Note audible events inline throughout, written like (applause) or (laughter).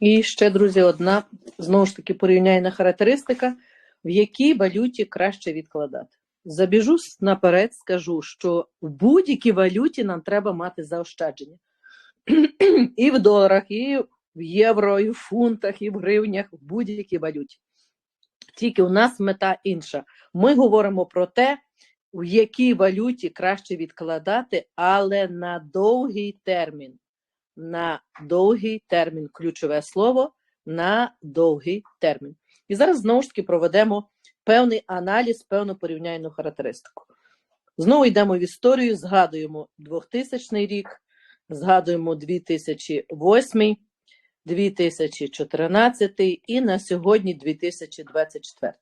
І ще, друзі, одна знову ж таки порівняльна характеристика, в якій валюті краще відкладати. Забіжу наперед, скажу, що в будь-якій валюті нам треба мати заощадження. (clears throat) І в доларах, і в євро, і в фунтах, і в гривнях, в будь-якій валюті. Тільки у нас мета інша. Ми говоримо про те, в якій валюті краще відкладати, але на довгий термін. На довгий термін, ключове слово на довгий термін. І зараз знову ж таки проведемо певний аналіз, певну порівняльну характеристику. Знову йдемо в історію, згадуємо 2000 рік, згадуємо 2008, 2014 і на сьогодні 2024.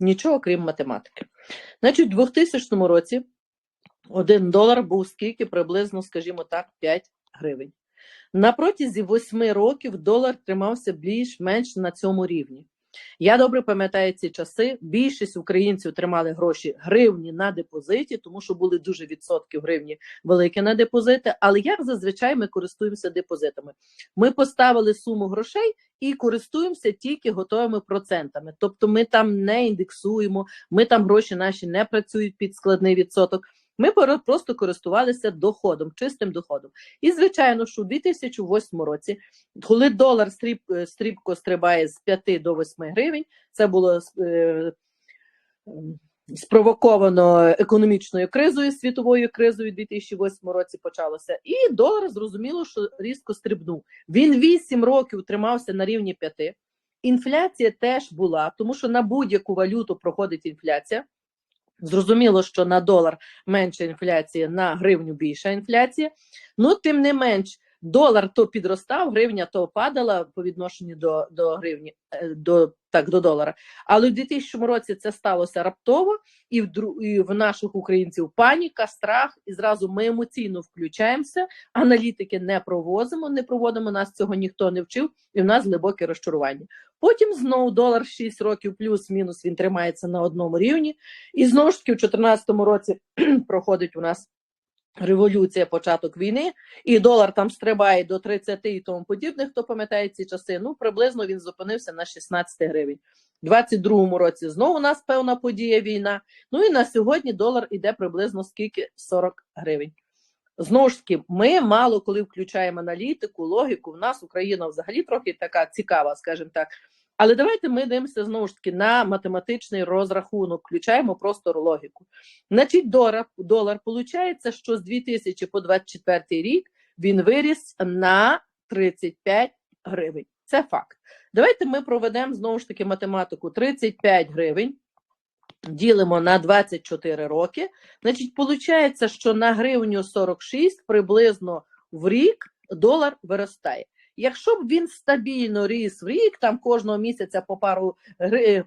Нічого крім математики. Значить, у 2000 році один долар був скільки приблизно, скажімо так, 5 гривень. На протязі 8 років долар тримався більш-менш на цьому рівні. Я добре пам'ятаю ці часи. Більшість українців тримали гроші гривні на депозиті, тому що були дуже відсотки гривні великі на депозити. Але як зазвичай ми користуємося депозитами? Ми поставили суму грошей і користуємося тільки готовими процентами. Тобто ми там не індексуємо, ми там гроші наші не працюють під складний відсоток. Ми просто користувалися доходом, чистим доходом. І звичайно, що у 2008 році, коли долар стріб, е, стрібко стрибає з 5 до 8 гривень, це було е, спровоковано економічною кризою, світовою кризою у 2008 році почалося. І долар зрозуміло, що різко стрибнув. Він 8 років тримався на рівні 5. Інфляція теж була, тому що на будь-яку валюту проходить інфляція. Зрозуміло, що на долар менше інфляції, на гривню більша інфляція. Ну, тим не менш, долар то підростав, гривня то падала по відношенню до, до гривні, е, до, так, до долара. Але в 2000 році це сталося раптово, і в, і в наших українців паніка, страх, і зразу ми емоційно включаємося, аналітики не провозимо, не проводимо, нас цього ніхто не вчив, і в нас глибоке розчарування. Потім знову долар 6 років плюс-мінус він тримається на одному рівні. І знову ж таки, в 2014 році (clears throat) проходить у нас революція, початок війни, і долар там стрибає до 30 і тому подібне. Хто пам'ятає ці часи? Ну, приблизно він зупинився на 16 гривень. У 22-му році знову у нас певна подія війна. Ну і на сьогодні долар іде приблизно скільки 40 гривень. Знову ж таки, ми мало коли включаємо аналітику, логіку. В нас Україна взагалі трохи така цікава, скажімо так. Але давайте ми дивимося знову ж таки на математичний розрахунок, включаємо просто логіку. Значить, долар, долар виходить, що з 2000 по 24 рік він виріс на 35 гривень. Це факт. Давайте ми проведемо знову ж таки математику 35 гривень. Ділимо на 24 роки. Значить, виходить, що на гривню 46 приблизно в рік долар виростає. Якщо б він стабільно ріс в рік, там кожного місяця по пару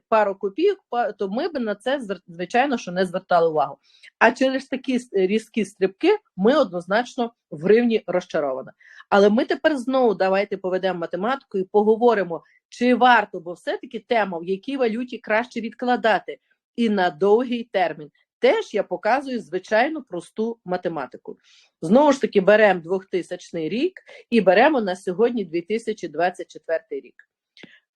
пару копійок, то ми б на це звичайно що не звертали увагу. А через такі різкі стрибки ми однозначно в гривні розчаровані. Але ми тепер знову давайте поведемо математику і поговоримо, чи варто, бо все-таки тема, в якій валюті краще відкладати і на довгий термін. Теж я показую звичайну просту математику. Знову ж таки, беремо 2000 рік і беремо на сьогодні 2024 рік.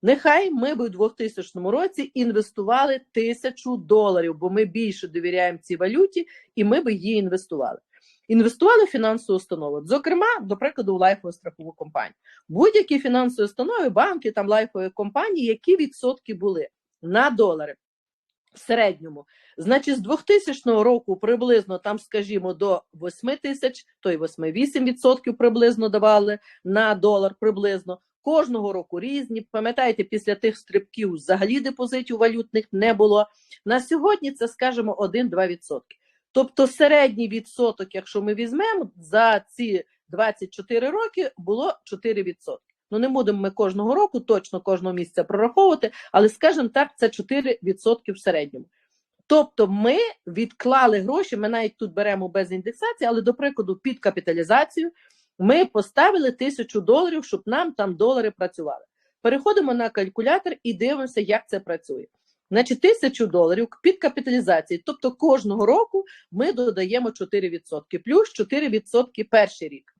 Нехай ми б у 2000 році інвестували тисячу доларів, бо ми більше довіряємо цій валюті, і ми б її інвестували. Інвестували в фінансову установу, зокрема, до прикладу, в лайфову страхову компанію. Будь-які фінансові установи, банки, там лайфові компанії, які відсотки були на долари в середньому. Значить, з 2000 року приблизно там, скажімо, до 8 тисяч, то й 8-8% приблизно давали на долар приблизно. Кожного року різні. Пам'ятаєте, після тих стрибків взагалі депозитів валютних не було. На сьогодні це, скажімо, 1-2%. Тобто середній відсоток, якщо ми візьмемо, за ці 24 роки було 4%. Ну, не будемо ми кожного року, точно кожного місяця прораховувати, але, скажімо так, це 4% в середньому. Тобто ми відклали гроші, ми навіть тут беремо без індексації, але, до прикладу, під капіталізацію ми поставили тисячу доларів, щоб нам там долари працювали. Переходимо на калькулятор і дивимося, як це працює. Значить, тисячу доларів під капіталізації, тобто кожного року ми додаємо 4%, плюс 4% перший рік,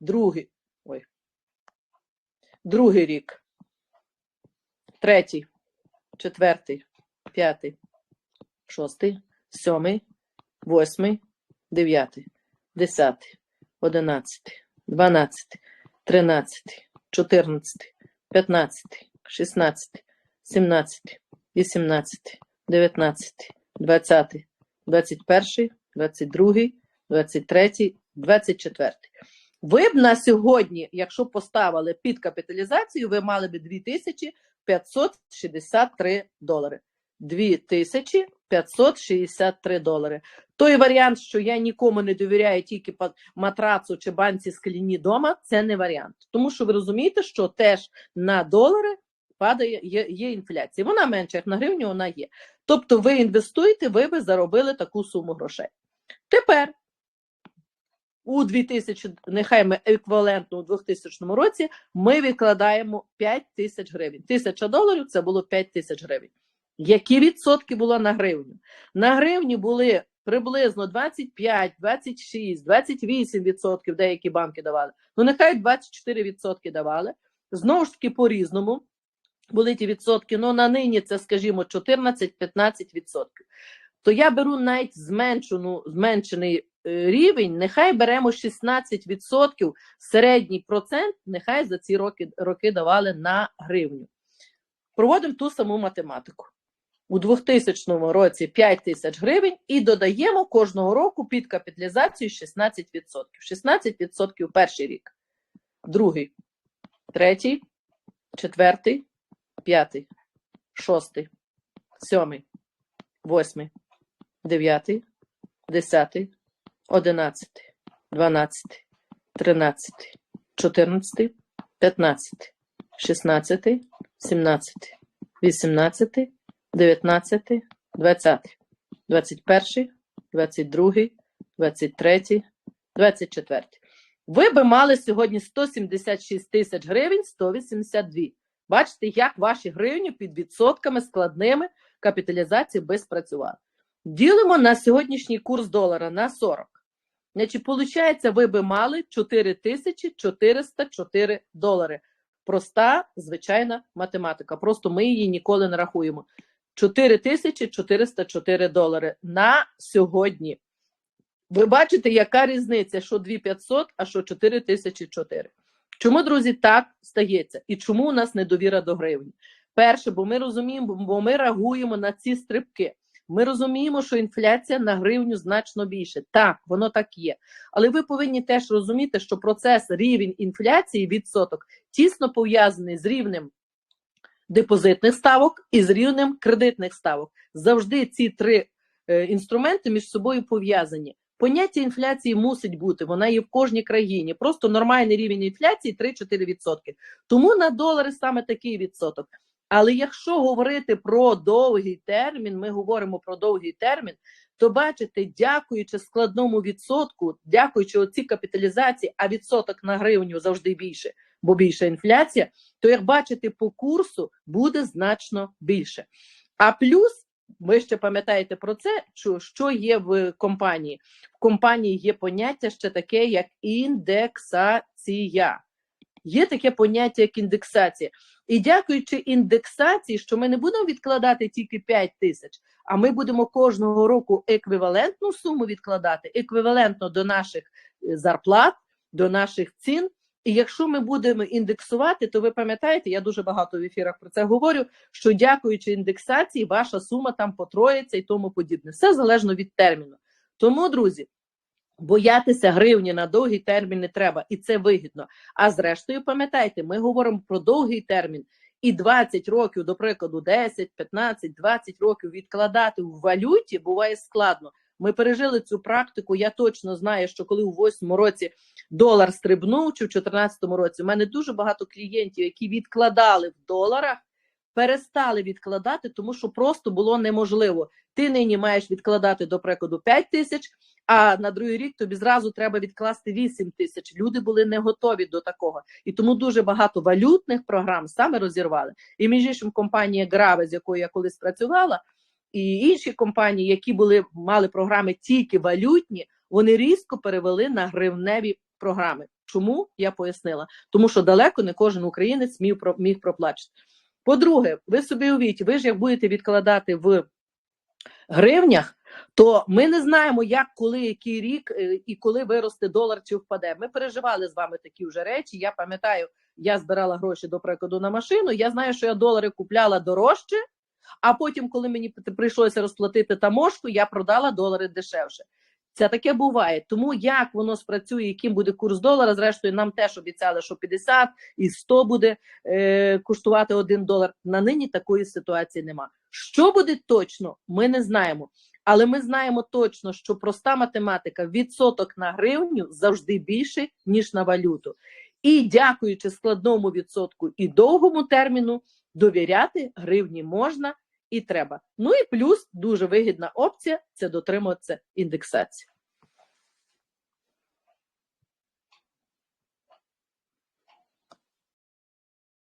другий, другий рік, третій, четвертий, п'ятий, шостий, сьомий, восьмий, дев'ятий, десятий, одинадцятий, дванадцятий, тринадцятий, чотирнадцятий, п'ятнадцятий, шістнадцятий, сімнадцятий, вісімнадцятий, дев'ятнадцятий, двадцятий, двадцять перший, двадцять другий, двадцять третій, двадцять четвертий. Ви б на сьогодні, якщо поставили під капіталізацію, ви мали б 2563 долари. 2563 долари. Той варіант, що я нікому не довіряю тільки матрацу чи банці скляні дома, це не варіант. Тому що ви розумієте, що теж на долари падає є, є інфляція. Вона менша, як на гривню, вона є. Тобто ви інвестуєте, ви би заробили таку суму грошей. Тепер у 2000, нехай ми еквівалентно у 2000 році, ми відкладаємо 5 тисяч гривень. Тисяча доларів це було 5 тисяч гривень. Які відсотки було на гривню? На гривні були приблизно 25, 26, 28 відсотків деякі банки давали. Ну, нехай 24 відсотки давали. Знову ж таки, по-різному були ті відсотки. Ну, на нині це, скажімо, 14-15 відсотків. То я беру навіть зменшену, зменшений рівень, нехай беремо 16% середній процент, нехай за ці роки, роки давали на гривню. Проводимо ту саму математику. У 2000 році 5 тисяч гривень і додаємо кожного року під капіталізацію 16%. 16% перший рік, другий, третій, четвертий, п'ятий, шостий, сьомий, восьмий, дев'ятий, десятий, одинадцятий, дванадцятий, тринадцятий, чотирнадцятий, п'ятнадцятий, шістнадцятий, сімнадцятий, вісімнадцятий, дев'ятнадцятий, двадцятий, двадцять перший, двадцять другий, двадцять третій, двадцять четвертий. Ви би мали сьогодні 176 тисяч гривень, 182. Бачите, як ваші гривні під відсотками складними капіталізації би спрацювали. Ділимо на сьогоднішній курс долара на 40. Значить, виходить, ви би мали 4404 долари. Проста, звичайна математика. Просто ми її ніколи не рахуємо. 4404 долари на сьогодні. Ви бачите, яка різниця, що 2500, а що 4004. Чому, друзі, так стається? І чому у нас недовіра до гривні? Перше, бо ми розуміємо, бо ми реагуємо на ці стрибки. Ми розуміємо, що інфляція на гривню значно більше. Так, воно так є. Але ви повинні теж розуміти, що процес рівень інфляції відсоток тісно пов'язаний з рівнем депозитних ставок і з рівнем кредитних ставок. Завжди ці три е, інструменти між собою пов'язані. Поняття інфляції мусить бути, вона є в кожній країні. Просто нормальний рівень інфляції 3-4%. Тому на долари саме такий відсоток. Але якщо говорити про довгий термін, ми говоримо про довгий термін, то бачите, дякуючи складному відсотку, дякуючи оцій капіталізації, а відсоток на гривню завжди більше, бо більша інфляція, то як бачите, по курсу буде значно більше. А плюс, ви ще пам'ятаєте про це, що, є в компанії? В компанії є поняття ще таке, як індексація. Є таке поняття, як індексація. І дякуючи індексації, що ми не будемо відкладати тільки 5 тисяч, а ми будемо кожного року еквівалентну суму відкладати, еквівалентно до наших е, зарплат, до наших цін. І якщо ми будемо індексувати, то ви пам'ятаєте, я дуже багато в ефірах про це говорю. Що дякуючи індексації, ваша сума там потроїться і тому подібне. Все залежно від терміну. Тому, друзі, боятися гривні на довгий термін не треба, і це вигідно. А зрештою, пам'ятайте, ми говоримо про довгий термін. І 20 років, до прикладу, 10, 15, 20 років відкладати в валюті буває складно. Ми пережили цю практику. Я точно знаю, що коли у 8 році долар стрибнув, чи в 2014 році у мене дуже багато клієнтів, які відкладали в доларах, перестали відкладати, тому що просто було неможливо. Ти нині маєш відкладати, до прикладу, 5 тисяч, а на другий рік тобі зразу треба відкласти 8 тисяч. Люди були не готові до такого. І тому дуже багато валютних програм саме розірвали. І між іншим компанія Граве, з якою я колись працювала, і інші компанії, які були мали програми тільки валютні, вони різко перевели на гривневі програми. Чому я пояснила? Тому що далеко не кожен українець міг про- міг проплачити. По-друге, ви собі уявіть, ви ж як будете відкладати в гривнях, то ми не знаємо, як, коли, який рік е, і коли виросте долар чи впаде. Ми переживали з вами такі вже речі. Я пам'ятаю, я збирала гроші до прикладу на машину. Я знаю, що я долари купляла дорожче, а потім, коли мені прийшлося розплатити таможку, я продала долари дешевше. Це таке буває. Тому як воно спрацює, яким буде курс долара, зрештою, нам теж обіцяли, що 50 і 100 буде е, коштувати 1 долар. На нині такої ситуації нема. Що буде точно, ми не знаємо. Але ми знаємо точно, що проста математика відсоток на гривню завжди більше, ніж на валюту. І дякуючи складному відсотку і довгому терміну, довіряти гривні можна і треба. Ну і плюс дуже вигідна опція це дотримуватися індексації.